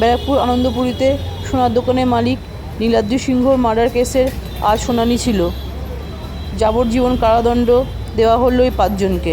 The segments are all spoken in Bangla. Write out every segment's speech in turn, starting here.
ব্যারাকপুর আনন্দপুরীতে সোনার দোকানের মালিক নীলাদ্রি সিংহর মার্ডার কেসের আজ শুনানি ছিল। যাবজ্জীবন কারাদণ্ড দেওয়া হলো এই পাঁচজনকে।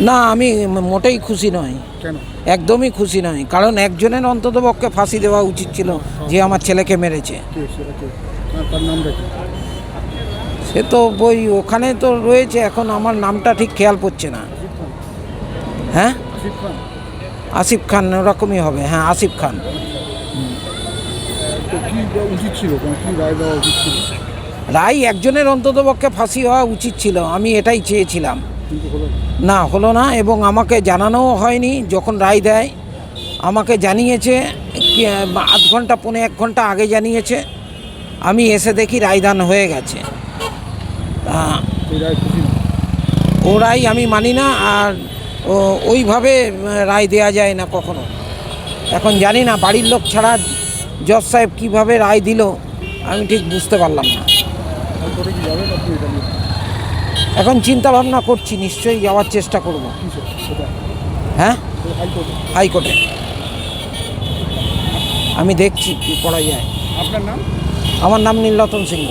না আমি মোটেই খুশি নই। কেন? একদমই খুশি নয় কারণ একজনের অন্তত পক্ষে ফাঁসি দেওয়া উচিত ছিল যে আমার ছেলেকে মেরেছে। সে তো বই ওখানে তো রয়েছে এখন আমার নামটা ঠিক খেয়াল পড়ছে না। হ্যাঁ? আসিফ খান? ওরকমই হবে। হ্যাঁ আসিফ খান। মানে রায় একজনের অন্তত পক্ষে ফাঁসি হওয়া উচিত ছিল আমি এটাই চেয়েছিলাম। না। হলো না এবং আমাকে জানানোও হয়নি। যখন রায় দেয় আমাকে জানিয়েছে আধ ঘণ্টা পৌনে এক ঘণ্টা আগে জানিয়েছে। আমি এসে দেখি রায়দান হয়ে গেছে। ও রায় আমি মানি না আর ওইভাবে রায় দেওয়া যায় না কখনো। এখন জানি না বাড়ির লোক ছাড়া জজ সাহেব কীভাবে রায় দিল আমি ঠিক বুঝতে পারলাম না। এখন চিন্তা ভাবনা করছি নিশ্চয়ই যাওয়ার চেষ্টা করব। হ্যাঁ? হাইকোর্টে। আমি দেখছি কি করা যায়। আপনার নাম? আমার নাম নীলরতন সিংহ।